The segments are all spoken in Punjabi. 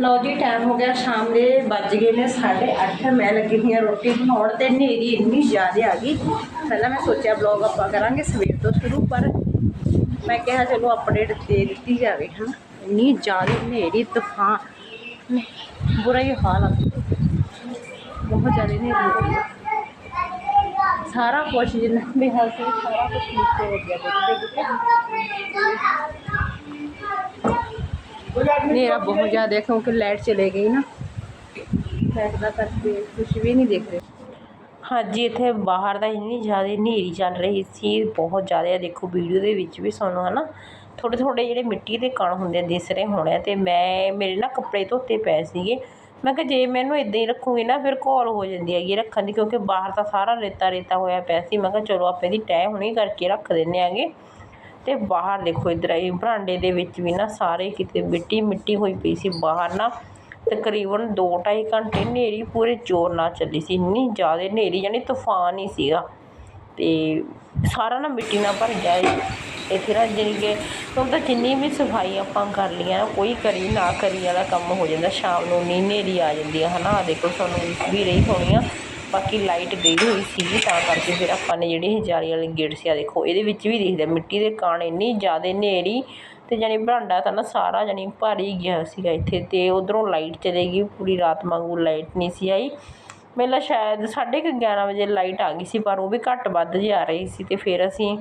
ਲਓ ਜੀ ਟਾਈਮ ਹੋ ਗਿਆ, ਸ਼ਾਮ ਦੇ ਵੱਜ ਗਏ ਨੇ 8:30 ਮੈਂ ਲੱਗੀ ਹੋਈ ਹਾਂ ਰੋਟੀ ਬਣਾਉਣ ਤੇ ਹਨੇਰੀ ਇੰਨੀ ਜ਼ਿਆਦਾ ਆ ਗਈ। ਪਹਿਲਾਂ ਮੈਂ ਸੋਚਿਆ ਬਲੌਗ ਆਪਾਂ ਕਰਾਂਗੇ ਸਵੇਰ ਤੋਂ ਸ਼ੁਰੂ, ਪਰ ਮੈਂ ਕਿਹਾ ਚਲੋ ਅਪਡੇਟ ਦੇ ਦਿੱਤੀ ਜਾਵੇ, ਹਨਾ। ਇੰਨੀ ਜ਼ਿਆਦਾ ਹਨੇਰੀ, ਤੂਫਾਨ ਬੁਰਾ ਹੀ ਹਾਲ ਆ। ਬਹੁਤ ਜ਼ਿਆਦਾ ਹਨੇਰੀ ਸਾਰਾ ਕੁਝ ਜਿੰਨਾ ਵੀ ਹਾਲ ਸੀ, ਸਾਰਾ ਕੁਝ ਨੀਚੇ ਹੋ ਗਿਆ। ਦੇਖਦੇ ਹਨੇਰਾ ਬਹੁਤ ਜ਼ਿਆਦਾ ਹੈ ਕਿਉਂਕਿ ਲਾਈਟ ਚਲੇ ਗਈ ਨਾ। ਲਾਈਟ ਦਾ ਕਰਕੇ ਕੁਝ ਵੀ ਨਹੀਂ ਦੇਖ ਰਹੇ। ਹਾਂਜੀ, ਇੱਥੇ ਬਾਹਰ ਦਾ ਇੰਨੀ ਜ਼ਿਆਦਾ ਹਨੇਰੀ ਚੱਲ ਰਹੀ ਸੀ, ਬਹੁਤ ਜ਼ਿਆਦਾ ਦੇਖੋ, ਵੀਡੀਓ ਦੇ ਵਿੱਚ ਵੀ ਸਾਨੂੰ ਹਨਾ ਥੋੜੇ ਥੋੜੇ ਜਿਹੜੇ ਮਿੱਟੀ ਦੇ ਕਣ ਹੁੰਦੇ ਆ ਦਿਸ ਰਹੇ ਹੋਣੇ ਆ ਤੇ ਮੈਂ, ਮੇਰੇ ਨਾ ਕੱਪੜੇ ਧੋਤੇ ਪਏ ਸੀਗੇ। ਮੈਂ ਕਿਹਾ, ਜੇ ਮੈਨੂੰ ਇਦਾਂ ਹੀ ਰੱਖੂਗੀ ਨਾ, ਫਿਰ ਘੋਲ ਹੋ ਜਾਂਦੀ ਹੈਗੀ ਰੱਖਣ ਦੀ, ਕਿਉਂਕਿ ਬਾਹਰ ਤਾਂ ਸਾਰਾ ਰੇਤਾ ਰੇਤਾ ਹੋਇਆ ਪਿਆ ਸੀ। ਮੈਂ ਕਿਹਾ, ਚਲੋ, ਆਪਾਂ ਦੀ ਟੈ ਹੁਣੀ ਕਰਕੇ ਰੱਖ ਦਿੰਨੇ ਆਂਗੇ ਤੇ ਬਾਹਰ ਦੇਖੋ ਇਧਰ ਇਹ ਬਰਾਂਡੇ ਦੇ ਵਿੱਚ ਵੀ ਨਾ ਸਾਰੇ ਕਿਤੇ ਮਿੱਟੀ ਮਿੱਟੀ ਹੋਈ ਪਈ ਸੀ ਬਾਹਰ ਨਾ। ਤਕਰੀਬਨ 2-2.5 ਘੰਟੇ ਹਨੇਰੀ ਪੂਰੇ ਜ਼ੋਰ ਨਾਲ ਚੱਲੀ ਸੀ, ਇੰਨੀ ਜ਼ਿਆਦਾ ਹਨੇਰੀ ਯਾਨੀ ਤੂਫਾਨ ਹੀ ਸੀਗਾ। ਤੇ ਸਾਰਾ ਨਾ ਮਿੱਟੀ ਨਾਲ ਭਰ ਗਿਆ ਇੱਥੇ ਨਾ ਜਿਹੜੀ ਕਿ ਹੁਣ ਤਾਂ ਜਿੰਨੀ ਵੀ ਸਫ਼ਾਈ ਆਪਾਂ ਕਰ ਲਈਆਂ, ਕੋਈ ਕਰੀ ਨਾ ਕਰੀ ਵਾਲਾ ਕੰਮ ਹੋ ਜਾਂਦਾ, ਸ਼ਾਮ ਨੂੰ ਨੀ ਹਨੇਰੀ ਆ ਜਾਂਦੀ ਹੈ ਹਨਾ। ਦੇਖੋ ਤੁਹਾਨੂੰ ਵੀ ਰਹੀ ਹੋਣੀ ਆ। ਬਾਕੀ ਲਾਈਟ ਗਈ ਹੋਈ ਸੀਗੀ ਤਾਂ ਕਰਕੇ ਫਿਰ ਆਪਾਂ ਨੇ ਜਿਹੜੀ ਜਾਲੀ ਵਾਲੇ ਗੇਟ ਸੀ ਆ ਦੇਖੋ, ਇਹਦੇ ਵਿੱਚ ਵੀ ਦਿਖਦਾ ਮਿੱਟੀ ਦੇ ਕਾਣ ਇੰਨੀ ਜ਼ਿਆਦਾ ਹਨੇਰੀ ਤੇ ਜਾਨੀ ਬਰਾਂਡਾ ਤਾਂ ਨਾ ਸਾਰਾ ਜਾਨੀ ਭਰ ਗਿਆ ਸੀਗਾ ਇੱਥੇ ਤੇ ਉਧਰੋਂ ਲਾਈਟ ਚਲੇ ਗਈ, ਪੂਰੀ ਰਾਤ ਵਾਂਗੂ ਲਾਈਟ ਨਹੀਂ ਸੀ ਆਈ। ਮੇਲਾ ਸ਼ਾਇਦ 11:30 ਵਜੇ ਲਾਈਟ ਆ ਗਈ ਸੀ, ਪਰ ਉਹ ਵੀ ਘੱਟ ਵੱਧ ਜਿਹੀ ਆ ਰਹੀ ਸੀ ਤੇ ਫਿਰ ਅਸੀਂ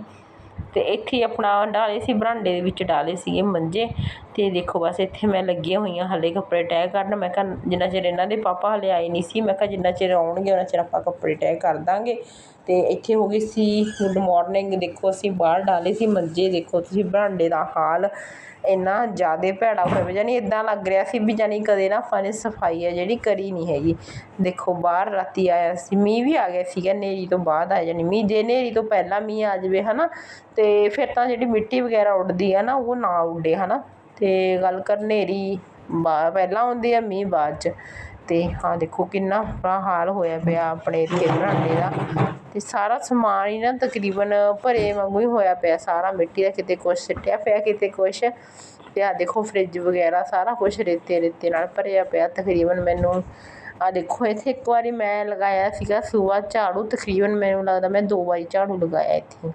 ਅਤੇ ਇੱਥੇ ਆਪਣਾ ਡਾਲੇ ਸੀ, ਬਰਾਂਡੇ ਦੇ ਵਿੱਚ ਡਾਲੇ ਸੀਗੇ ਮੰਜੇ। ਅਤੇ ਦੇਖੋ ਬਸ ਇੱਥੇ ਮੈਂ ਲੱਗੀਆਂ ਹੋਈਆਂ, ਹਲੇ ਕੱਪੜੇ ਤੈਅ ਕਰਨ। ਮੈਂ ਕਿਹਾ ਜਿੰਨਾ ਚਿਰ ਇਹਨਾਂ ਦੇ ਪਾਪਾ ਹਲੇ ਆਏ ਨਹੀਂ ਸੀ, ਮੈਂ ਕਿਹਾ ਜਿੰਨਾ ਚਿਰ ਆਉਣਗੇ, ਉਹਨਾਂ ਚਿਰ ਆਪਾਂ ਕੱਪੜੇ ਤੈਅ ਕਰ ਦਾਂਗੇ। ਅਤੇ ਇੱਥੇ ਹੋ ਗਈ ਸੀ, ਗੁੱਡ ਮੋਰਨਿੰਗ। ਦੇਖੋ ਅਸੀਂ ਬਾਹਰ ਡਾਲੇ ਸੀ ਮੰਜੇ, ਦੇਖੋ ਤੁਸੀਂ ਬਰਾਂਡੇ ਦਾ ਹਾਲ। ਇੰਨਾ ਜ਼ਿਆਦਾ ਭੈੜਾ ਹੋਇਆ ਪਿਆ ਜਾਨੀ ਇਦਾਂ ਲੱਗ ਰਿਹਾ ਸੀ ਵੀ ਜਾਨੀ ਕਦੇ ਨਾ ਆਪਾਂ ਨੇ ਸਫ਼ਾਈ ਹੈ ਜਿਹੜੀ ਕਰੀ ਨਹੀਂ ਹੈਗੀ। ਦੇਖੋ, ਬਾਹਰ ਰਾਤੀ ਆਇਆ ਸੀ, ਮੀਂਹ ਵੀ ਆ ਗਿਆ ਸੀਗਾ, ਹਨੇਰੀ ਤੋਂ ਬਾਅਦ ਆ ਜਾਣੀ ਮੀਂਹ, ਜੇ ਹਨੇਰੀ ਤੋਂ ਪਹਿਲਾਂ ਮੀਂਹ ਆ ਜਾਵੇ ਹੈ ਨਾ ਅਤੇ ਫਿਰ ਤਾਂ ਜਿਹੜੀ ਮਿੱਟੀ ਵਗੈਰਾ ਉੱਡਦੀ ਆ ਨਾ, ਉਹ ਨਾ ਉੱਡੇ ਹੈ ਨਾ ਅਤੇ ਗੱਲ ਕਰ ਹਨੇਰੀ ਬਾ, ਪਹਿਲਾਂ ਆਉਂਦੀ ਆ, ਮੀਂਹ ਬਾਅਦ ਚ। ਅਤੇ ਹਾਂ, ਦੇਖੋ, ਕਿੰਨਾ ਬੁਰਾ ਹਾਲ ਹੋਇਆ ਪਿਆ ਆਪਣੇ ਇੱਥੇ ਬਰਾਂਡੇ ਦਾ। ਤੇ ਸਾਰਾ ਸਮਾਨ ਹੀ ਨਾ ਤਕਰੀਬਨ ਭਰੇ ਵਾਂਗੂ ਹੀ ਹੋਇਆ ਪਿਆ, ਸਾਰਾ ਮਿੱਟੀ ਦਾ ਕਿਤੇ ਕੁਛ ਸਿੱਟਿਆ ਪਿਆ, ਕਿਤੇ ਕੁਛ। ਤੇ ਆ ਦੇਖੋ ਫ੍ਰਿਜ ਵਗੈਰਾ ਸਾਰਾ ਕੁਝ ਰੇਤੇ ਰੇਤੇ ਨਾਲ ਭਰਿਆ ਪਿਆ, ਤਕਰੀਬਨ ਮੈਨੂੰ ਆ ਦੇਖੋ ਇੱਥੇ ਇੱਕ ਵਾਰੀ ਮੈਂ ਲਗਾਇਆ ਸੀਗਾ ਸੂਆ ਝਾੜੂ, ਤਕਰੀਬਨ ਮੈਨੂੰ ਲੱਗਦਾ ਮੈਂ ਦੋ ਵਾਰੀ ਝਾੜੂ ਲਗਾਇਆ ਇੱਥੇ।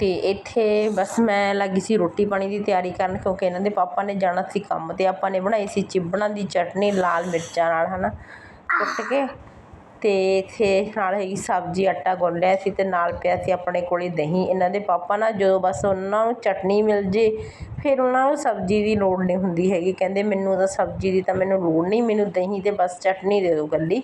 ਤੇ ਇੱਥੇ ਬਸ ਮੈਂ ਲੱਗੀ ਸੀ ਰੋਟੀ ਪਾਣੀ ਦੀ ਤਿਆਰੀ ਕਰਨ, ਕਿਉਂਕਿ ਇਹਨਾਂ ਦੇ ਪਾਪਾ ਨੇ ਜਾਣਾ ਸੀ ਕੰਮ ਤੇ ਆਪਾਂ ਨੇ ਬਣਾਈ ਸੀ ਚਿਬੜਾਂ ਦੀ ਚਟਨੀ, ਲਾਲ ਮਿਰਚਾਂ ਨਾਲ, ਹਨਾ। ਕੁੱਟ ਕੇ ਅਤੇ ਇੱਥੇ ਨਾਲ ਹੈਗੀ ਸਬਜ਼ੀ, ਆਟਾ ਗੁੰਨ ਲਿਆ ਸੀ ਅਤੇ ਨਾਲ ਪਿਆ ਸੀ ਆਪਣੇ ਕੋਲ ਦਹੀਂ। ਇਹਨਾਂ ਦੇ ਪਾਪਾ ਨਾਲ ਜਦੋਂ ਬਸ ਉਹਨਾਂ ਨੂੰ ਚਟਨੀ ਮਿਲ ਜੇ, ਫਿਰ ਉਹਨਾਂ ਨੂੰ ਸਬਜ਼ੀ ਦੀ ਲੋੜ ਨਹੀਂ ਹੁੰਦੀ ਹੈਗੀ। ਕਹਿੰਦੇ ਮੈਨੂੰ ਤਾਂ ਸਬਜ਼ੀ ਦੀ ਤਾਂ ਮੈਨੂੰ ਲੋੜ ਨਹੀਂ, ਮੈਨੂੰ ਦਹੀਂ ਤੇ ਬਸ ਚਟਨੀ ਦੇ ਦਿਓ ਇਕੱਲੀ।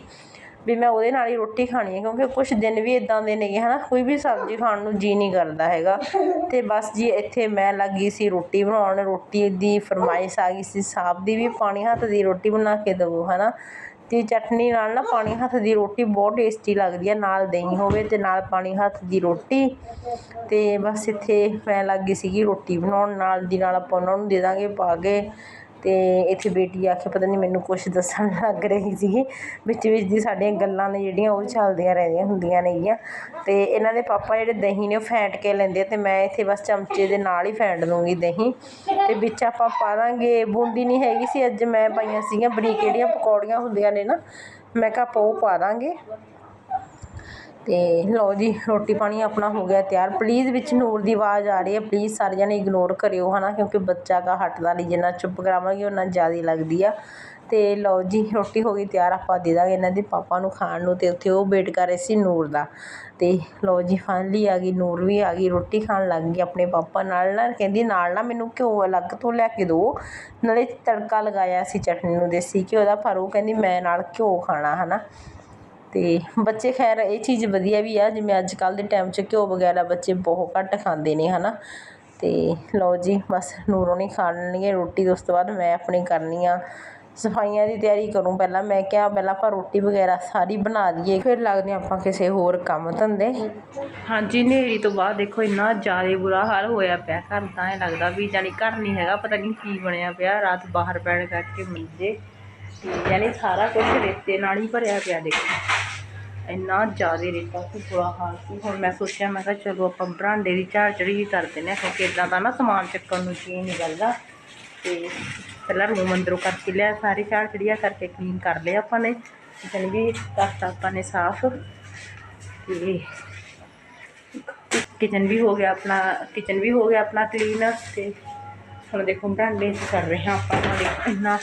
ਵੀ ਮੈਂ ਉਹਦੇ ਨਾਲ ਹੀ ਰੋਟੀ ਖਾਣੀ ਹੈ, ਕਿਉਂਕਿ ਕੁਛ ਦਿਨ ਵੀ ਇੱਦਾਂ ਦੇ ਨੇਗੇ ਨਾ ਕੋਈ ਵੀ ਸਬਜ਼ੀ ਖਾਣ ਨੂੰ ਜੀਅ ਨਹੀਂ ਕਰਦਾ ਹੈਗਾ। ਅਤੇ ਬਸ ਜੀ ਇੱਥੇ ਮੈਂ ਲੱਗ ਗਈ ਸੀ ਰੋਟੀ ਬਣਾਉਣ, ਰੋਟੀ ਦੀ ਫਰਮਾਇਸ਼ ਆ ਗਈ ਸੀ, ਸਾਬ ਦੀ ਵੀ ਪਾਣੀ ਹੱਥ ਦੀ ਰੋਟੀ ਬਣਾ ਕੇ ਦੇਵੋ ਹੈ ਨਾ ਤੇ ਚਟਨੀ ਨਾਲ ਨਾ ਪਾਣੀ ਹੱਥ ਦੀ ਰੋਟੀ ਬਹੁਤ ਟੇਸਟੀ ਲੱਗਦੀ ਹੈ ਨਾਲ ਦਹੀਂ ਹੋਵੇ ਤੇ ਨਾਲ ਪਾਣੀ ਹੱਥ ਦੀ ਰੋਟੀ। ਤੇ ਬਸ ਇੱਥੇ ਮੈਂ ਲੱਗ ਗਈ ਸੀਗੀ ਰੋਟੀ ਬਣਾਉਣ, ਨਾਲ ਦੀ ਨਾਲ ਆਪਾਂ ਉਹਨਾਂ ਨੂੰ ਦੇ ਦਾਂਗੇ ਪਾ ਕੇ। ਅਤੇ ਇੱਥੇ ਬੇਟੀ ਆ ਕੇ ਪਤਾ ਨਹੀਂ ਮੈਨੂੰ ਕੁਛ ਦੱਸਣ ਲੱਗ ਰਹੀ ਸੀਗੀ। ਵਿੱਚ ਵਿੱਚ ਦੀ ਸਾਡੀਆਂ ਗੱਲਾਂ ਨੇ ਜਿਹੜੀਆਂ ਉਹ ਚੱਲਦੀਆਂ ਰਹਿੰਦੀਆਂ ਹੁੰਦੀਆਂ ਨੇਗੀਆਂ। ਅਤੇ ਇਹਨਾਂ ਦੇ ਪਾਪਾ ਜਿਹੜੇ ਦਹੀਂ ਨੇ ਉਹ ਫੈਂਟ ਕੇ ਲੈਂਦੇ ਆ ਤੇ ਮੈਂ ਇੱਥੇ ਬਸ ਚਮਚੇ ਦੇ ਨਾਲ ਹੀ ਫੈਂਟ ਦੂੰਗੀ ਦਹੀਂ। ਅਤੇ ਵਿੱਚ ਆਪਾਂ ਪਾ ਦਾਂਗੇ, ਬੂੰਦੀ ਨਹੀਂ ਹੈਗੀ ਸੀ ਅੱਜ ਮੈਂ ਪਾਈਆਂ ਸੀਗੀਆਂ, ਬਰੀਕ ਜਿਹੜੀਆਂ ਪਕੌੜੀਆਂ ਹੁੰਦੀਆਂ ਨੇ ਨਾ, ਮੈਂ ਕਿਹਾ ਆਪਾਂ ਉਹ ਪਾ ਦਾਂਗੇ। ਤੇ ਲਓ ਜੀ, ਰੋਟੀ ਪਾਣੀ ਆਪਣਾ ਹੋ ਗਿਆ ਤਿਆਰ। ਪਲੀਜ਼ ਵਿੱਚ ਨੂਰ ਦੀ ਆਵਾਜ਼ ਆ ਰਹੀ ਹੈ। ਪਲੀਜ਼ ਸਾਰੇ ਜਣੇ ਇਗਨੋਰ ਕਰਿਓ, ਹਨਾ? ਕਿਉਂਕਿ ਬੱਚਾ ਕਾ ਹਟਦਾ ਨਹੀਂ। ਜਿੰਨਾ ਚੁੱਪ ਕਰਾਵਾਂਗੇ ਉਹਨਾਂ ਜ਼ਿਆਦਾ ਲੱਗਦੀ ਆ। ਤੇ ਲਓ ਜੀ, ਰੋਟੀ ਹੋ ਗਈ ਤਿਆਰ। ਆਪਾਂ ਦੇ ਦਾਂਗੇ ਇਹਨਾਂ ਦੇ ਪਾਪਾ ਨੂੰ ਖਾਣ ਨੂੰ। ਤੇ ਉੱਥੇ ਉਹ ਵੇਟ ਕਰ ਰਹੇ ਸੀ ਨੂਰ ਦਾ। ਤੇ ਲਓ ਜੀ ਫਾਈਨਲੀ ਆ ਗਈ। ਨੂਰ ਵੀ ਆ ਗਈ। ਰੋਟੀ ਖਾਣ ਲੱਗ ਗਈ ਆਪਣੇ ਪਾਪਾ ਨਾਲ ਨਾ। ਕਹਿੰਦੀ, ਨਾਲ ਨਾ ਮੈਨੂੰ ਘਿਓ ਅਲੱਗ ਤੋਂ ਲੈ ਕੇ ਦਿਓ ਨਾਲੇ ਤੜਕਾ ਲਗਾਇਆ ਸੀ ਚਟਨੀ ਨੂੰ ਦੇਸੀ ਘਿਓ ਦਾ। ਪਰ ਉਹ ਕਹਿੰਦੀ, ਮੈਂ ਨਾਲ ਘਿਓ ਖਾਣਾ, ਹਨਾ? ਅਤੇ ਬੱਚੇ ਖੈਰ ਇਹ ਚੀਜ਼ ਵਧੀਆ ਵੀ ਆ, ਜਿਵੇਂ ਅੱਜ ਕੱਲ੍ਹ ਦੇ ਟਾਈਮ 'ਚ ਘਿਓ ਵਗੈਰਾ ਬੱਚੇ ਬਹੁਤ ਘੱਟ ਖਾਂਦੇ ਨੇ ਹੈ ਨਾ ਅਤੇ ਲਓ ਜੀ, ਬਸ ਨੂਰੋਂ ਨਹੀਂ ਖਾਣ ਲੈਣਗੇ ਰੋਟੀ, ਉਸ ਤੋਂ ਬਾਅਦ ਮੈਂ ਆਪਣੀ ਕਰਨੀ ਆ। ਸਫਾਈਆਂ ਦੀ ਤਿਆਰੀ ਕਰੂੰ ਪਹਿਲਾਂ, ਮੈਂ ਕਿਹਾ ਪਹਿਲਾਂ ਆਪਾਂ ਰੋਟੀ ਵਗੈਰਾ ਸਾਰੀ ਬਣਾ ਦਈਏ, ਫਿਰ ਲੱਗਦੇ ਆਪਾਂ ਕਿਸੇ ਹੋਰ ਕੰਮ ਧੰਦੇ। ਹਾਂਜੀ, ਹਨੇਰੀ ਤੋਂ ਬਾਅਦ ਦੇਖੋ, ਇੰਨਾ ਜ਼ਿਆਦਾ ਬੁਰਾ ਹਾਲ ਹੋਇਆ ਪਿਆ ਘਰ ਤਾਂ ਇਹ ਲੱਗਦਾ ਵੀ ਜਾਨੀ ਘਰ ਨਹੀਂ ਹੈਗਾ, ਪਤਾ ਨਹੀਂ ਕੀ ਬਣਿਆ ਪਿਆ, ਰਾਤ ਬਾਹਰ ਬੈਠ ਕਰਕੇ ਮੰਜੇ ਤੇ, ਯਾਨੀ ਸਾਰਾ ਕੁਝ ਰੇਤੇ ਨਾਲ ਹੀ ਭਰਿਆ ਪਿਆ ਦੇਖੋ। ਇੰਨਾ ਜ਼ਿਆਦਾ ਰੇਤਾ ਸੀ, ਬੁਰਾ ਹਾਲ ਸੀ। ਹੁਣ ਮੈਂ ਸੋਚਿਆ, ਮੈਂ ਕਿਹਾ ਚਲੋ ਆਪਾਂ ਬਰਾਂਡੇ ਦੀ ਝਾੜ ਚੜੀ ਕਰ ਦਿੰਦੇ ਹਾਂ, ਕਿਉਂਕਿ ਇਦਾਂ ਦਾ ਨਾ ਸਮਾਨ ਚੱਕਣ ਨੂੰ ਜੀ ਨਹੀਂ ਕਰਦਾ। ਤੇ ਪਹਿਲਾਂ ਰੂਮ ਅੰਦਰੋਂ ਕਰਕੇ ਲਿਆ, ਸਾਰੀ ਝਾੜ ਚੜੀਆ ਕਰਕੇ ਕਲੀਨ ਕਰ ਲਿਆ ਆਪਾਂ ਨੇ। ਕਿਚਨ ਵੀ ਕਰਤਾ ਆਪਾਂ ਨੇ ਸਾਫ਼। ਤੇ ਕਿਚਨ ਵੀ ਹੋ ਗਿਆ ਆਪਣਾ ਕਿਚਨ ਵੀ ਹੋ ਗਿਆ ਆਪਣਾ ਕਲੀਨ ਤੇ ਹੁਣ ਦੇਖੋ ਬਰਾਂਡੇ 'ਚ ਕਰ ਰਹੇ ਹਾਂ ਆਪਾਂ ਨਾਲ ਇੰਨਾ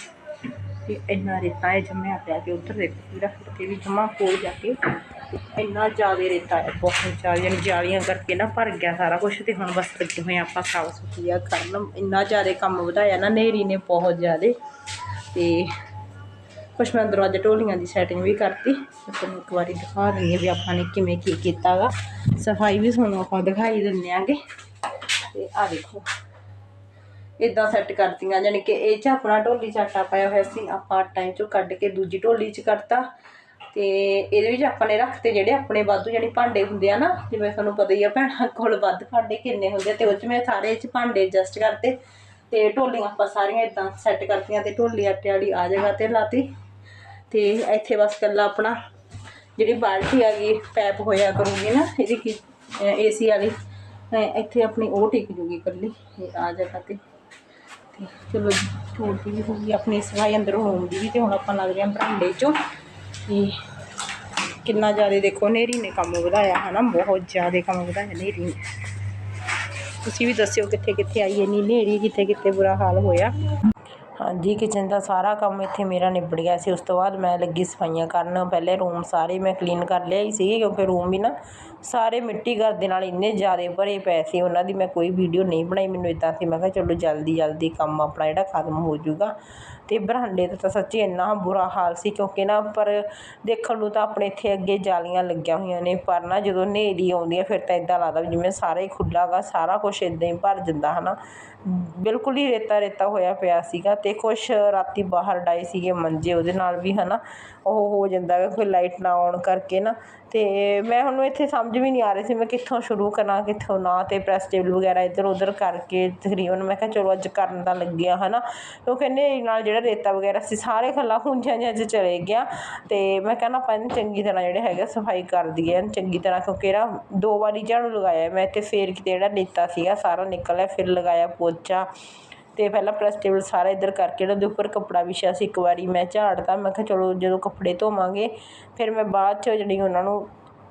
ਤੇ ਇੰਨਾ ਰੇਤਾ ਹੈ ਜੰਮਿਆ ਪਿਆ ਕਿ ਉੱਧਰ ਦੇਖੋ ਪੂਰਾ ਫਿਰ ਕੇ ਵੀ ਜਮਾ ਕੋਲ ਜਾ ਕੇ ਇੰਨਾ ਜ਼ਿਆਦਾ ਰੇਤਾ ਹੈ, ਬਹੁਤ ਜ਼ਿਆਦਾ, ਯਾਨੀ ਜਾਲੀਆਂ ਕਰਕੇ ਨਾ ਭਰ ਗਿਆ ਸਾਰਾ ਕੁਝ ਤੇ ਹੁਣ ਬਸ ਲੱਗੇ ਹੋਏ ਆਪਾਂ ਸਾਫ਼ ਸੁਥਰੀਆ ਕਰਨ। ਇੰਨਾ ਜ਼ਿਆਦਾ ਕੰਮ ਵਧਾਇਆ ਨਾ, ਨੇਰੀ ਨੇ ਬਹੁਤ ਜ਼ਿਆਦਾ। ਤੇ ਕੁਛ ਮੈਂ ਅੰਦਰੋਂ ਅੱਜ ਢੋਲੀਆਂ ਦੀ ਸੈਟਿੰਗ ਵੀ ਕਰਤੀ। ਤੁਹਾਨੂੰ ਇੱਕ ਵਾਰੀ ਦਿਖਾ ਦਿੰਦੀ ਵੀ ਆਪਾਂ ਨੇ ਕਿਵੇਂ ਕੀ ਕੀਤਾ ਗਾ। ਸਫ਼ਾਈ ਵੀ ਤੁਹਾਨੂੰ ਆਪਾਂ ਦਿਖਾਈ ਦਿੰਦੇ ਆਂਗੇ। ਤੇ ਆ ਦੇਖੋ। ਇਦਾਂ ਸੈੱਟ ਕਰਤੀਆਂ ਯਾਨੀ ਕਿ ਇਹ ਚ ਆਪਣਾ ਢੋਲੀ ਚ ਆਟਾ ਪਾਇਆ ਹੋਇਆ ਸੀ, ਆਪਾਂ ਆਟਾ ਇਹ ਚੋਂ ਕੱਢ ਕੇ ਦੂਜੀ ਢੋਲੀ ਚ ਕੱਢਤਾ ਤੇ ਇਹਦੇ ਵਿੱਚ ਆਪਾਂ ਨੇ ਰੱਖਤੇ ਜਿਹੜੇ ਆਪਣੇ ਵਾਧੂ ਯਾਨੀ ਭਾਂਡੇ ਹੁੰਦੇ ਆ ਨਾ, ਜਿਵੇਂ ਤੁਹਾਨੂੰ ਪਤਾ ਹੀ ਆ ਭੈਣਾਂ ਕੋਲ ਵੱਧ ਭਾਂਡੇ ਕਿੰਨੇ ਹੁੰਦੇ ਆ, ਤੇ ਉਹ ਚ ਮੈਂ ਸਾਰੇ ਚ ਭਾਂਡੇ ਐਡਜਸਟ ਕਰਤੇ। ਤੇ ਢੋਲੀਆਂ ਆਪਾਂ ਸਾਰੀਆਂ ਇਦਾਂ ਸੈੱਟ ਕਰਤੀਆਂ ਤੇ ਢੋਲੀ ਆਟੇ ਵਾਲੀ ਆ ਜਗ੍ਹਾ ਤੇ ਲਾਤੀ। ਤੇ ਇੱਥੇ ਬਸ ਕੱਲਾ ਆਪਣਾ ਜਿਹੜੀ ਬਾਲਟੀ ਆ ਗਈ, ਪੈਪ ਹੋਇਆ ਕਰੂਗੀ ਨਾ, ਇਹਦੀ ਕੀ ਏਸੀ ਵਾਲੀ ਇੱਥੇ ਆਪਣੀ ਉਹ ਟਿਕ ਜੂਗੀ ਇਕੱਲੀ, ਇਹ ਆ ਜਗ੍ਹਾ ਤੇ। ਚਲੋ ਜੀ ਥੋੜੀ ਵੀ ਹੋ ਗਈ, ਆਪਣੀ ਸਫ਼ਾਈ ਅੰਦਰ ਹੋਮ ਦੀ ਵੀ ਤੇ ਹੁਣ ਆਪਾਂ ਲੱਗ ਰਹੇ ਹਾਂ ਬਰਾਂਡੇ ਚੋਂ। ਤੇ ਕਿੰਨਾ ਜ਼ਿਆਦਾ ਦੇਖੋ ਨੇਰੀ ਨੇ ਕੰਮ ਵਧਾਇਆ ਨਾ ਬਹੁਤ ਜ਼ਿਆਦਾ ਕੰਮ ਵਧਾਇਆ ਨੇਰੀ ਨੇ। ਤੁਸੀਂ ਵੀ ਦੱਸਿਓ ਕਿੱਥੇ ਕਿੱਥੇ ਆਈ ਇੰਨੀ ਨੇਰੀ ਕਿੱਥੇ ਕਿੱਥੇ ਬੁਰਾ ਹਾਲ ਹੋਇਆ। ਹਾਂਜੀ ਕਿਚਨ ਦਾ ਸਾਰਾ ਕੰਮ ਇੱਥੇ ਮੇਰਾ ਨਿਬੜ ਗਿਆ ਸੀ। ਉਸ ਤੋਂ ਬਾਅਦ ਮੈਂ ਲੱਗੀ ਸਫਾਈਆਂ ਕਰਨ। ਪਹਿਲੇ ਰੂਮ ਸਾਰੇ ਮੈਂ ਕਲੀਨ ਕਰ ਲਿਆ ਹੀ ਸੀ, ਕਿਉਂਕਿ ਰੂਮ ਵੀ ਨਾ ਸਾਰੇ ਮਿੱਟੀ ਘਰ ਦੇ ਨਾਲ ਇੰਨੇ ਜ਼ਿਆਦਾ ਭਰੇ ਪਏ ਸੀ। ਉਹਨਾਂ ਦੀ ਮੈਂ ਕੋਈ ਵੀਡੀਓ ਨਹੀਂ ਬਣਾਈ। ਮੈਨੂੰ ਇੱਦਾਂ ਸੀ, ਮੈਂ ਕਿਹਾ ਚਲੋ ਜਲਦੀ ਜਲਦੀ ਕੰਮ ਆਪਣਾ ਜਿਹੜਾ ਖਤਮ ਹੋ ਜਾਊਗਾ। ਅਤੇ ਬਰਾਂਡੇ ਦਾ ਤਾਂ ਸੱਚੀ ਇੰਨਾ ਬੁਰਾ ਹਾਲ ਸੀ ਕਿਉਂਕਿ ਨਾ ਪਰ ਦੇਖਣ ਨੂੰ ਤਾਂ ਆਪਣੇ ਇੱਥੇ ਅੱਗੇ ਜਾਲੀਆਂ ਲੱਗੀਆਂ ਹੋਈਆਂ ਨੇ, ਪਰ ਨਾ ਜਦੋਂ ਹਨੇਰੀ ਆਉਂਦੀ ਹੈ ਫਿਰ ਤਾਂ ਇੱਦਾਂ ਲੱਗਦਾ ਵੀ ਜਿਵੇਂ ਸਾਰਾ ਹੀ ਖੁੱਲ੍ਹਾ ਗਾ, ਸਾਰਾ ਕੁਛ ਇੱਦਾਂ ਹੀ ਭਰ ਜਾਂਦਾ ਹੈ ਨਾ ਬਿਲਕੁਲ ਹੀ ਰੇਤਾ ਰੇਤਾ ਹੋਇਆ ਪਿਆ ਸੀਗਾ ਅਤੇ ਕੁਛ ਰਾਤੀ ਬਾਹਰ ਡਾਏ ਸੀਗੇ ਮੰਜੇ ਉਹਦੇ ਨਾਲ ਵੀ ਹੈ ਨਾ ਉਹ ਹੋ ਜਾਂਦਾ ਗਾ ਕੋਈ ਲਾਈਟ ਨਾ ਆਉਣ ਕਰਕੇ ਨਾ। ਅਤੇ ਮੈਂ ਹੁਣ ਇੱਥੇ ਸਮਝ ਵੀ ਨਹੀਂ ਆ ਰਹੀ ਸੀ ਮੈਂ ਕਿੱਥੋਂ ਸ਼ੁਰੂ ਕਰਾਂ, ਕਿੱਥੋਂ ਨਾ ਅਤੇ ਪ੍ਰੈਸ ਟੇਬਲ ਵਗੈਰਾ ਇੱਧਰ ਉੱਧਰ ਕਰਕੇ ਤਕਰੀਬਨ ਮੈਂ ਕਿਹਾ ਚਲੋ ਅੱਜ ਕਰਨ ਦਾ ਲੱਗਿਆ ਹਨਾ। ਕਿਉਂਕਿ ਹਨੇਰੀ ਨਾਲ ਜਿਹੜਾ ਰੇਤਾ ਵਗੈਰਾ ਸੀ, ਸਾਰੇ ਖੱਲਾ ਹੁੰਝਾਂ ਜਿਹਾ 'ਚ ਚਲੇ ਗਿਆ ਅਤੇ ਮੈਂ ਕਹਿੰਦਾ ਆਪਾਂ ਇਹਨੂੰ ਚੰਗੀ ਤਰ੍ਹਾਂ ਜਿਹੜੇ ਹੈਗੇ ਸਫ਼ਾਈ ਕਰ ਦਈਏ ਇਹਨੂੰ ਚੰਗੀ ਤਰ੍ਹਾਂ ਕਿਉਂਕਿ ਨਾ ਦੋ ਵਾਰੀ ਝਾੜੂ ਲਗਾਇਆ ਮੈਂ ਤੇ ਫੇਰ ਕਿਤੇ ਜਿਹੜਾ ਰੇਤਾ ਸੀਗਾ ਸਾਰਾ ਨਿਕਲਿਆ, ਫਿਰ ਲਗਾਇਆ ਪੋਚਾ ਅਤੇ ਪਹਿਲਾਂ ਪ੍ਰੈਸ ਟੇਬਲ ਸਾਰਾ ਇੱਧਰ ਕਰਕੇ ਜਿਹੜਾ ਉਹਦੇ ਉੱਪਰ ਕੱਪੜਾ ਵਿਛਿਆ ਸੀ ਇੱਕ ਵਾਰੀ। ਮੈਂ ਝਾੜਤਾ, ਮੈਂ ਕਿਹਾ ਚਲੋ ਜਦੋਂ ਕੱਪੜੇ ਧੋਵਾਂਗੇ, ਫਿਰ ਮੈਂ ਬਾਅਦ 'ਚ ਜਿਹੜੀ ਉਹਨਾਂ ਨੂੰ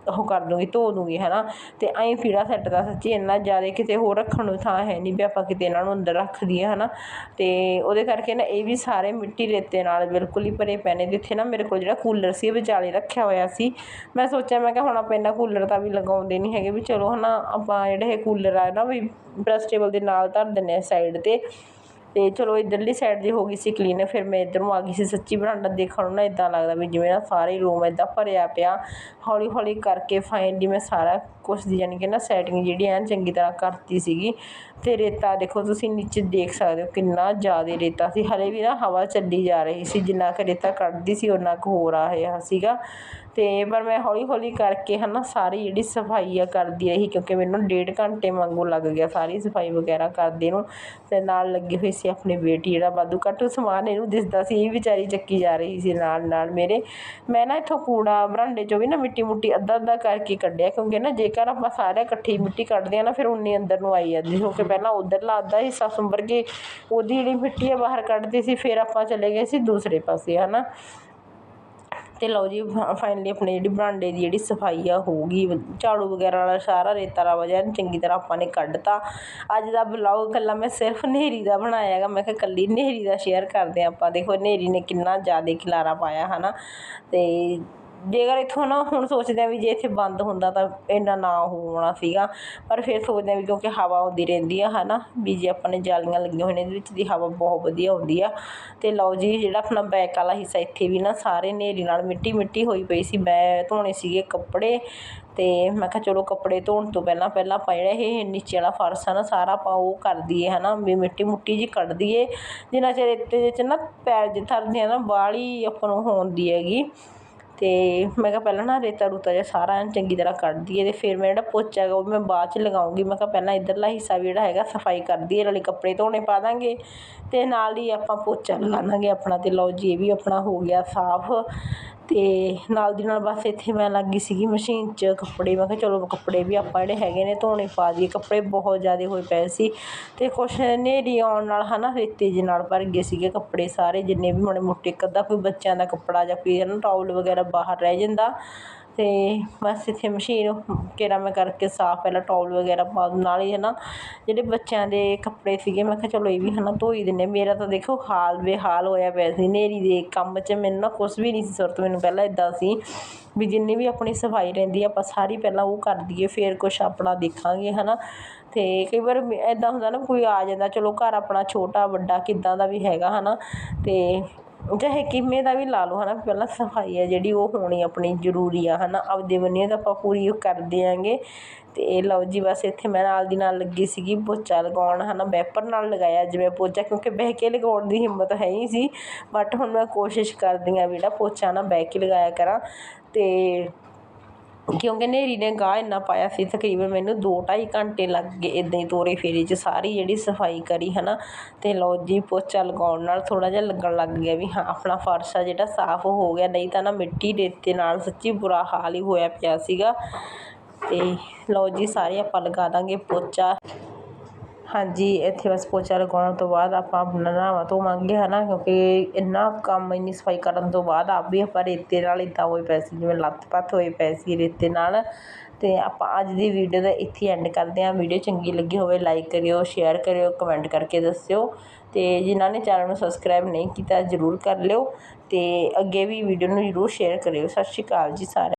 ਉਹ ਕਰ ਦੂੰਗੀ, ਧੋ ਦੂੰਗੀ ਹੈ ਨਾ ਅਤੇ ਐਂ ਪੀੜਾ ਸੈੱਟ ਦਾ ਸੱਚੀ ਇੰਨਾ ਜ਼ਿਆਦਾ ਕਿਤੇ ਹੋਰ ਰੱਖਣ ਨੂੰ ਥਾਂ ਹੈ ਨਹੀਂ ਵੀ ਆਪਾਂ ਕਿਤੇ ਇਹਨਾਂ ਨੂੰ ਅੰਦਰ ਰੱਖ ਦਈਏ ਹੈ ਨਾ ਅਤੇ ਉਹਦੇ ਕਰਕੇ ਨਾ ਇਹ ਵੀ ਸਾਰੇ ਮਿੱਟੀ ਰੇਤੇ ਨਾਲ ਬਿਲਕੁਲ ਹੀ ਭਰੇ ਪਏ ਨੇ, ਜਿੱਥੇ ਨਾ ਮੇਰੇ ਕੋਲ ਜਿਹੜਾ ਕੂਲਰ ਸੀ ਵਿਚਾਲੇ ਰੱਖਿਆ ਹੋਇਆ ਸੀ। ਮੈਂ ਸੋਚਿਆ, ਮੈਂ ਕਿਹਾ ਹੁਣ ਆਪਾਂ ਇਹਨਾਂ ਕੂਲਰ ਤਾਂ ਵੀ ਲਗਾਉਂਦੇ ਨਹੀਂ ਹੈਗੇ ਵੀ ਚਲੋ ਹੈ ਨਾ ਆਪਾਂ ਜਿਹੜੇ ਇਹ ਕੂਲਰ ਆ ਨਾ ਵੀ ਪ੍ਰੈਸ ਟੇਬਲ ਦੇ ਨਾਲ ਧਰ ਦਿੰਦੇ ਆ ਸਾਈਡ ਤੇ। ਅਤੇ ਚਲੋ ਇੱਧਰਲੀ ਸਾਈਡ ਦੀ ਹੋ ਗਈ ਸੀ ਕਲੀਨ ਫਿਰ ਮੈਂ ਇੱਧਰ ਨੂੰ ਆ ਗਈ ਸੀ ਸੱਚੀ ਬਰਾਂਡਾ ਦੇਖਣ ਨੂੰ ਨਾ ਇੱਦਾਂ ਲੱਗਦਾ ਵੀ ਜਿਵੇਂ ਨਾ ਸਾਰੇ ਰੂਮ ਇੱਦਾਂ ਭਰਿਆ ਪਿਆ ਹੌਲੀ ਹੌਲੀ ਕਰਕੇ ਫਾਈਨਲੀ ਮੈਂ ਸਾਰਾ ਕੁਛ ਦੀ ਯਾਨੀ ਕਿ ਨਾ ਸੈਟਿੰਗ ਜਿਹੜੀ ਐਨ ਚੰਗੀ ਤਰ੍ਹਾਂ ਕਰਤੀ ਸੀਗੀ। ਅਤੇ ਰੇਤਾ ਦੇਖੋ ਤੁਸੀਂ ਨੀਚੇ ਦੇਖ ਸਕਦੇ ਹੋ ਕਿੰਨਾ ਜ਼ਿਆਦਾ ਰੇਤਾ ਸੀ, ਹਲੇ ਵੀ ਨਾ ਹਵਾ ਚੱਲੀ ਜਾ ਰਹੀ ਸੀ, ਜਿੰਨਾ ਕੁ ਰੇਤਾ ਕੱਢਦੀ ਸੀ ਉਨਾ ਕੁ ਹੋਰ ਆ ਰਿਹਾ ਸੀਗਾ। ਅਤੇ ਪਰ ਮੈਂ ਹੌਲੀ ਹੌਲੀ ਕਰਕੇ ਹੈ ਨਾ ਸਾਰੀ ਜਿਹੜੀ ਸਫ਼ਾਈ ਆ ਕਰਦੀ ਰਹੀ ਕਿਉਂਕਿ ਮੈਨੂੰ ਡੇਢ ਘੰਟੇ ਵਾਂਗੂ ਲੱਗ ਗਿਆ ਸਾਰੀ ਸਫ਼ਾਈ ਵਗੈਰਾ ਕਰਦੇ ਨੂੰ ਅਤੇ ਨਾਲ ਲੱਗੀ ਹੋਈ ਸੀ ਆਪਣੀ ਬੇਟੀ ਜਿਹੜਾ ਵਾਧੂ ਘੱਟੂ ਸਮਾਨ ਇਹਨੂੰ ਦਿਸਦਾ ਸੀ, ਇਹ ਵਿਚਾਰੀ ਚੱਕੀ ਜਾ ਰਹੀ ਸੀ ਨਾਲ ਨਾਲ ਮੇਰੇ। ਮੈਂ ਨਾ ਇੱਥੋਂ ਕੂੜਾ ਬਰਾਂਡੇ ਚੋਂ ਵੀ ਨਾ ਮਿੱਟੀ ਮੁੱਟੀ ਅੱਧਾ ਅੱਧਾ ਕਰਕੇ ਕੱਢਿਆ ਕਿਉਂਕਿ ਨਾ ਜੇਕਰ ਆਪਾਂ ਸਾਰੇ ਇਕੱਠੀ ਮਿੱਟੀ ਕੱਢਦੇ ਆ ਨਾ ਫਿਰ ਉਨੀ ਅੰਦਰ ਨੂੰ ਆਈ ਜਾਂਦੀ ਕਿਉਂਕਿ ਪਹਿਲਾਂ ਉਧਰਲਾ ਅੱਧਾ ਹਿੱਸਾ ਸੁੰਬਰ ਕੇ, ਉਹਦੀ ਜਿਹੜੀ ਮਿੱਟੀ ਆ ਬਾਹਰ ਕੱਢਦੇ ਸੀ, ਫਿਰ ਆਪਾਂ ਚਲੇ ਗਏ ਸੀ ਦੂਸਰੇ ਪਾਸੇ ਹੈ ਨਾ ਅਤੇ ਲਓ ਜੀ ਫਾਈਨਲੀ ਆਪਣੇ ਜਿਹੜੀ ਬਰਾਂਡੇ ਦੀ ਜਿਹੜੀ ਸਫ਼ਾਈ ਆ ਹੋ ਗਈ ਝਾੜੂ ਵਗੈਰਾ ਵਾਲਾ ਸਾਰਾ ਰੇਤਾ ਰਾ ਵਜਾ ਚੰਗੀ ਤਰ੍ਹਾਂ ਆਪਾਂ ਨੇ ਕੱਢਤਾ। ਅੱਜ ਦਾ ਬਲੌਗ ਇਕੱਲਾ ਮੈਂ ਸਿਰਫ ਨੇਰੀ ਦਾ ਬਣਾਇਆ ਹੈਗਾ। ਮੈਂ ਕਿਹਾ ਇਕੱਲੀ ਨੇਰੀ ਦਾ ਸ਼ੇਅਰ ਕਰਦੇ ਹਾਂ ਆਪਾਂ। ਦੇਖੋ, ਨੇਰੀ ਨੇ ਕਿੰਨਾ ਜ਼ਿਆਦਾ ਖਿਲਾਰਾ ਪਾਇਆ ਹੈ ਨਾ ਅਤੇ ਜੇਕਰ ਇੱਥੋਂ ਨਾ ਹੁਣ ਸੋਚਦੇ ਹਾਂ ਵੀ ਜੇ ਇੱਥੇ ਬੰਦ ਹੁੰਦਾ ਤਾਂ ਇੰਨਾ ਨਾ ਹੋਣਾ ਸੀਗਾ, ਪਰ ਫਿਰ ਸੋਚਦੇ ਹਾਂ ਵੀ ਕਿਉਂਕਿ ਹਵਾ ਆਉਂਦੀ ਰਹਿੰਦੀ ਆ ਹੈ ਨਾ ਵੀ ਜੇ ਆਪਾਂ ਨੇ ਜਾਲੀਆਂ ਲੱਗੀਆਂ ਹੋਈਆਂ ਨੇ, ਇਹਦੇ ਵਿੱਚ ਦੀ ਹਵਾ ਬਹੁਤ ਵਧੀਆ ਆਉਂਦੀ ਆ। ਅਤੇ ਲਓ ਜੀ, ਜਿਹੜਾ ਆਪਣਾ ਬੈਕ ਵਾਲਾ ਹਿੱਸਾ ਇੱਥੇ ਵੀ ਨਾ ਸਾਰੇ ਹਨੇਰੀ ਨਾਲ ਮਿੱਟੀ ਮਿੱਟੀ ਹੋਈ ਪਈ ਸੀ ਮੈਂ ਧੋਣੇ ਸੀਗੇ ਕੱਪੜੇ। ਅਤੇ ਮੈਂ ਕਿਹਾ ਚਲੋ ਕੱਪੜੇ ਧੋਣ ਤੋਂ ਪਹਿਲਾਂ ਪਹਿਲਾਂ ਆਪਾਂ ਜਿਹੜਾ ਇਹ ਨੀਚੇ ਵਾਲਾ ਫਰਸ਼ ਆ ਨਾ, ਸਾਰਾ ਆਪਾਂ ਉਹ ਕਰ ਦਈਏ ਨਾ ਵੀ ਮਿੱਟੀ ਮੁੱਟੀ ਜੀ ਕੱਢ ਦਈਏ। ਜਿੰਨਾ ਚਿਰ ਇੱਥੇ ਦੇ ਚ ਨਾ ਪੈਰ ਜੇ ਥਰਦੇ ਆ ਨਾ ਬਾਹਲੀ ਆਪਾਂ ਨੂੰ ਹੋਂਦੀ ਹੈਗੀ। ਅਤੇ ਮੈਂ ਕਿਹਾ ਪਹਿਲਾਂ ਨਾ ਰੇਤਾ ਰੂਤਾ ਜਿਹਾ ਸਾਰਾ ਐਨ ਚੰਗੀ ਤਰ੍ਹਾਂ ਕੱਢ ਦਈਏ ਅਤੇ ਫਿਰ ਮੈਂ ਜਿਹੜਾ ਪੋਚਾ ਹੈਗਾ ਉਹ ਮੈਂ ਬਾਅਦ 'ਚ ਲਗਾਉਂਗੀ। ਮੈਂ ਕਿਹਾ ਪਹਿਲਾਂ ਇੱਧਰਲਾ ਹਿੱਸਾ ਵੀ ਜਿਹੜਾ ਹੈਗਾ ਸਫ਼ਾਈ ਕਰ ਦਈਏ, ਨਾਲੇ ਕੱਪੜੇ ਧੋਣੇ ਪਾ ਦਾਂਗੇ ਅਤੇ ਨਾਲ ਹੀ ਆਪਾਂ ਪੋਚਾ ਲਗਾ ਦਾਂਗੇ ਆਪਣਾ ਅਤੇ ਲਓ ਜੀ, ਇਹ ਵੀ ਆਪਣਾ ਹੋ ਗਿਆ ਸਾਫ਼। ਅਤੇ ਨਾਲ ਦੀ ਨਾਲ ਬਸ ਇੱਥੇ ਮੈਂ ਲੱਗ ਗਈ ਸੀਗੀ ਮਸ਼ੀਨ 'ਚ ਕੱਪੜੇ। ਮੈਂ ਕਿਹਾ ਚਲੋ ਕੱਪੜੇ ਵੀ ਆਪਾਂ ਜਿਹੜੇ ਹੈਗੇ ਨੇ ਧੋਣੇ ਪਾ ਦਈਏ। ਕੱਪੜੇ ਬਹੁਤ ਜ਼ਿਆਦਾ ਹੋਏ ਪਏ ਸੀ ਅਤੇ ਕੁਛ ਹਨੇਰੀ ਆਉਣ ਨਾਲ ਹੈ ਨਾ ਰੇਤੇ ਜਿਹੇ ਨਾਲ ਭਰ ਗਏ ਸੀਗੇ ਕੱਪੜੇ ਸਾਰੇ। ਜਿੰਨੇ ਵੀ ਮਾੜੇ ਮੋਟੇ ਇੱਕ ਅੱਧਾ ਕੋਈ ਬੱਚਿਆਂ ਦਾ ਕੱਪੜਾ ਜਾਂ ਕੋਈ ਹੈ ਨਾ ਟਾਵਲ ਵਗੈਰਾ ਬਾਹਰ ਰਹਿ ਜਾਂਦਾ। ਅਤੇ ਬਸ ਇੱਥੇ ਮਸ਼ੀਨ ਕਿਹੜਾ ਮੈਂ ਕਰਕੇ ਸਾਫ਼ ਪਹਿਲਾਂ ਟਾਵਲ ਵਗੈਰਾ ਪਾ ਨਾਲ ਹੀ ਹੈ ਨਾ ਜਿਹੜੇ ਬੱਚਿਆਂ ਦੇ ਕੱਪੜੇ ਸੀਗੇ, ਮੈਂ ਕਿਹਾ ਚਲੋ ਇਹ ਵੀ ਹੈ ਨਾ ਧੋਈ ਦਿੰਦੇ ਮੇਰਾ ਤਾਂ ਦੇਖੋ ਹਾਲ ਬੇਹਾਲ ਹੋਇਆ ਪਿਆ ਸੀ ਹਨੇਰੀ ਦੇ ਕੰਮ 'ਚ, ਮੈਨੂੰ ਨਾ ਕੁਛ ਵੀ ਨਹੀਂ ਸੀ ਸੁਰਤ, ਮੈਨੂੰ ਪਹਿਲਾਂ ਇੱਦਾਂ ਸੀ ਵੀ ਜਿੰਨੀ ਵੀ ਆਪਣੀ ਸਫ਼ਾਈ ਰਹਿੰਦੀ ਆਪਾਂ ਸਾਰੀ ਪਹਿਲਾਂ ਉਹ ਕਰ ਦਈਏ, ਫਿਰ ਕੁਛ ਆਪਣਾ ਦੇਖਾਂਗੇ ਹੈ ਨਾ ਅਤੇ ਕਈ ਵਾਰ ਇੱਦਾਂ ਹੁੰਦਾ ਨਾ ਕੋਈ ਆ ਜਾਂਦਾ, ਚਲੋ ਘਰ ਆਪਣਾ ਛੋਟਾ ਵੱਡਾ ਕਿੱਦਾਂ ਦਾ ਵੀ ਹੈਗਾ ਹੈ ਨਾ ਅਤੇ ਚਾਹੇ ਕਿਵੇਂ ਦਾ ਵੀ ਲਾ ਲਓ ਨਾ ਪਹਿਲਾਂ ਸਫ਼ਾਈ ਹੈ ਜਿਹੜੀ ਉਹ ਹੋਣੀ ਆਪਣੀ ਜ਼ਰੂਰੀ ਆ ਹੈ ਨਾ ਆਪਦੇ ਬੰਨੇ ਤਾਂ ਆਪਾਂ ਪੂਰੀ ਉਹ ਕਰਦੇ ਆਂਗੇ ਤੇ ਲਓ ਜੀ, ਬਸ ਇੱਥੇ ਮੈਂ ਨਾਲ ਦੀ ਨਾਲ ਲੱਗੀ ਸੀਗੀ ਪੋਚਾ ਲਗਾਉਣ ਹੈ ਨਾ ਵੈਪਰ ਨਾਲ ਲਗਾਇਆ ਜਿਵੇਂ ਪੋਚਾ, ਕਿਉਂਕਿ ਬਹਿ ਕੇ ਲਗਾਉਣ ਦੀ ਹਿੰਮਤ ਹੈ ਹੀ ਸੀ। ਬਟ ਹੁਣ ਮੈਂ ਕੋਸ਼ਿਸ਼ ਕਰਦੀ ਹਾਂ ਵੀ ਜਿਹੜਾ ਪੋਚਾ ਨਾ ਬਹਿ ਕੇ ਲਗਾਇਆ ਕਰਾਂ। ਅਤੇ ਕਿਉਂਕਿ ਹਨੇਰੀ ਨੇ ਗਾਹ ਇੰਨਾ ਪਾਇਆ ਸੀ, ਤਕਰੀਬਨ ਮੈਨੂੰ ਦੋ ਢਾਈ ਘੰਟੇ ਲੱਗ ਗਏ ਇੱਦਾਂ ਹੀ ਤੋਰੇ ਫੇਰੇ 'ਚ ਸਾਰੀ ਜਿਹੜੀ ਸਫ਼ਾਈ ਕਰੀ ਹੈ ਨਾ ਅਤੇ ਲਓ ਜੀ, ਪੋਚਾ ਲਗਾਉਣ ਨਾਲ ਥੋੜ੍ਹਾ ਜਿਹਾ ਲੱਗਣ ਲੱਗ ਗਿਆ ਵੀ ਹਾਂ, ਆਪਣਾ ਫਰਸ਼ ਆ ਜਿਹੜਾ ਸਾਫ਼ ਹੋ ਗਿਆ, ਨਹੀਂ ਤਾਂ ਨਾ ਮਿੱਟੀ ਰੇਤੇ ਨਾਲ ਸੱਚੀ ਬੁਰਾ ਹਾਲ ਹੀ ਹੋਇਆ ਪਿਆ ਸੀਗਾ। ਅਤੇ ਲਓ ਜੀ, ਸਾਰੇ ਆਪਾਂ ਲਗਾ ਦਾਂਗੇ ਪੋਚਾ। ਹਾਂਜੀ, ਇੱਥੇ ਬਸ ਪੋਚਾ ਲਗਾਉਣ ਤੋਂ ਬਾਅਦ ਆਪਾਂ ਨਹਾਵਾਂ ਨਹਾਵਾ ਧੋਵਾਂਗੇ ਹੈ ਨਾ ਕਿਉਂਕਿ ਇੰਨਾ ਕੰਮ, ਇੰਨੀ ਸਫ਼ਾਈ ਕਰਨ ਤੋਂ ਬਾਅਦ ਆਪ ਵੀ ਆਪਾਂ ਰੇਤੇ ਨਾਲ ਇੱਦਾਂ ਹੋਏ ਪਏ ਸੀ, ਜਿਵੇਂ ਲੱਥ ਪੱਥ ਹੋਏ ਪਏ ਸੀ ਰੇਤੇ ਨਾਲ। ਅਤੇ ਆਪਾਂ ਅੱਜ ਦੀ ਵੀਡੀਓ ਦਾ ਇੱਥੇ ਐਂਡ ਕਰਦੇ ਹਾਂ। ਵੀਡੀਓ ਚੰਗੀ ਲੱਗੀ ਹੋਵੇ ਲਾਈਕ ਕਰਿਓ ਸ਼ੇਅਰ ਕਰਿਓ ਕਮੈਂਟ ਕਰਕੇ ਦੱਸਿਓ। ਅਤੇ ਜਿਨ੍ਹਾਂ ਨੇ ਚੈਨਲ ਨੂੰ ਸਬਸਕ੍ਰਾਈਬ ਨਹੀਂ ਕੀਤਾ, ਜ਼ਰੂਰ ਕਰ ਲਿਓ। ਅਤੇ ਅੱਗੇ ਵੀ ਵੀਡੀਓ ਨੂੰ ਜ਼ਰੂਰ ਸ਼ੇਅਰ ਕਰਿਓ। ਸਤਿ ਸ਼੍ਰੀ ਅਕਾਲ ਜੀ ਸਾਰਿਆਂ